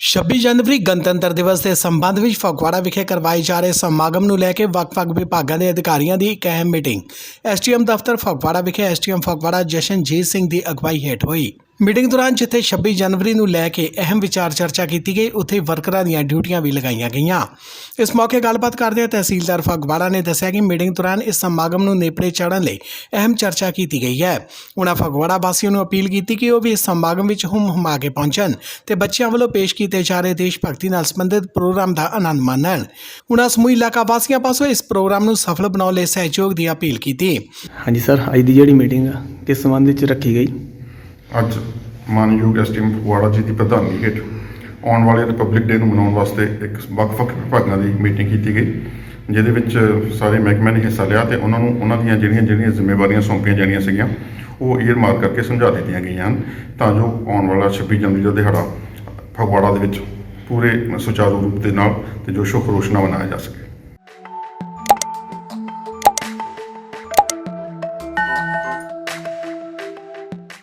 26 ਜਨਵਰੀ ਗਣਤੰਤਰ ਦਿਵਸ ਦੇ ਸੰਬੰਧ ਵਿੱਚ ਫਗਵਾੜਾ ਵਿਖੇ ਕਰਵਾਏ ਜਾ ਰਹੇ ਸਮਾਗਮ ਨੂੰ ਲੈ ਕੇ ਵੱਖ-ਵੱਖ ਵਿਭਾਗਾਂ ਦੇ ਅਧਿਕਾਰੀਆਂ ਦੀ ਇੱਕ ਅਹਿਮ ਮੀਟਿੰਗ। ਐਸਟੀਐਮ ਦਫ਼ਤਰ ਫਗਵਾੜਾ ਵਿਖੇ ਐਸਟੀਐਮ ਫਗਵਾੜਾ ਜਸ਼ਨਜੀਤ ਸਿੰਘ ਦੀ ਅਗਵਾਈ ਹੇਠ ਹੋਈ। ਮੀਟਿੰਗ ਦੌਰਾਨ ਜਿੱਥੇ 26 ਜਨਵਰੀ ਨੂੰ ਲੈ ਕੇ ਅਹਿਮ ਵਿਚਾਰ ਚਰਚਾ ਕੀਤੀ ਗਈ, ਉੱਥੇ ਵਰਕਰਾਂ ਦੀਆਂ ਡਿਊਟੀਆਂ ਵੀ ਲਗਾਈਆਂ ਗਈਆਂ। ਇਸ ਮੌਕੇ ਗੱਲਬਾਤ ਕਰਦੇ ਤਹਿਸੀਲਦਾਰ ਫਗਵਾੜਾ ਨੇ ਦੱਸਿਆ ਕਿ ਮੀਟਿੰਗ ਦੌਰਾਨ ਇਸ ਸਮਾਗਮ ਨੂੰ ਨੇਪਰੇ ਚਾੜਨ ਲਈ ਅਹਿਮ ਚਰਚਾ ਕੀਤੀ ਗਈ ਹੈ। ਉਹਨਾਂ ਫਗਵਾੜਾ ਵਾਸੀਆਂ ਨੂੰ ਅਪੀਲ ਕੀਤੀ ਕਿ ਉਹ ਵੀ ਇਸ ਸਮਾਗਮ ਵਿੱਚ ਹੁਮ ਹੁਮਾ ਕੇ ਪਹੁੰਚਣ ਤੇ ਬੱਚਿਆਂ ਵੱਲੋਂ ਪੇਸ਼ ਕੀਤੇ ਜਾ ਰਹੇ ਦੇਸ਼ ਭਗਤੀ ਨਾਲ ਸੰਬੰਧਿਤ ਪ੍ਰੋਗਰਾਮ ਦਾ ਆਨੰਦ ਮਾਣਨ। ਉਹਨਾਂ ਸਮੂਹ ਇਲਾਕਾ ਵਾਸੀਆਂ ਪਾਸੋਂ ਇਸ ਪ੍ਰੋਗਰਾਮ ਨੂੰ ਸਫਲ ਬਣਾਉਣ ਲਈ ਸਹਿਯੋਗ ਦੀ ਅਪੀਲ ਕੀਤੀ। ਹਾਂਜੀ ਸਰ, ਅੱਜ ਦੀ ਜਿਹੜੀ ਮੀਟਿੰਗ ਆ, ਕਿਸ ਸੰਬੰਧ ਵਿੱਚ ਰੱਖੀ ਗਈ? ਅੱਜ ਮਾਨਯੋਗ ਐਸਟੀਐਮ ਫਗਵਾੜਾ ਜੀ ਦੀ ਪ੍ਰਧਾਨਗੀ ਹੇਠ ਆਉਣ ਵਾਲੇ ਰਿਪਬਲਿਕ ਡੇ ਨੂੰ ਮਨਾਉਣ ਵਾਸਤੇ ਇੱਕ ਵੱਖ-ਵੱਖ ਵਿਭਾਗਾਂ ਦੀ ਮੀਟਿੰਗ ਕੀਤੀ ਗਈ, ਜਿਹਦੇ ਵਿੱਚ ਸਾਰੇ ਮਹਿਕਮਿਆਂ ਨੇ ਹਿੱਸਾ ਲਿਆ ਤੇ ਉਹਨਾਂ ਨੂੰ ਉਹਨਾਂ ਦੀਆਂ ਜਿਹੜੀਆਂ ਜਿਹੜੀਆਂ ਜ਼ਿੰਮੇਵਾਰੀਆਂ ਸੌਂਪੀਆਂ ਜਾਣੀਆਂ ਸੀਗੀਆਂ, ਉਹ ਏਅਰ ਮਾਰਕ ਕਰਕੇ ਸਮਝਾ ਦਿੱਤੀਆਂ ਗਈਆਂ ਹਨ। ਤਾਂ ਜੋ ਆਉਣ ਵਾਲਾ 26 ਜਨਵਰੀ ਦਾ ਦਿਹਾੜਾ ਫਗਵਾੜਾ ਦੇ ਵਿੱਚ ਪੂਰੇ ਸੁਚਾਰੂ ਰੂਪ ਦੇ ਨਾਲ ਤੇ ਜੋ ਸ਼ੋਖ ਰੋਸ਼ਨਾ ਬਣਾਇਆ ਜਾ ਸਕੇ।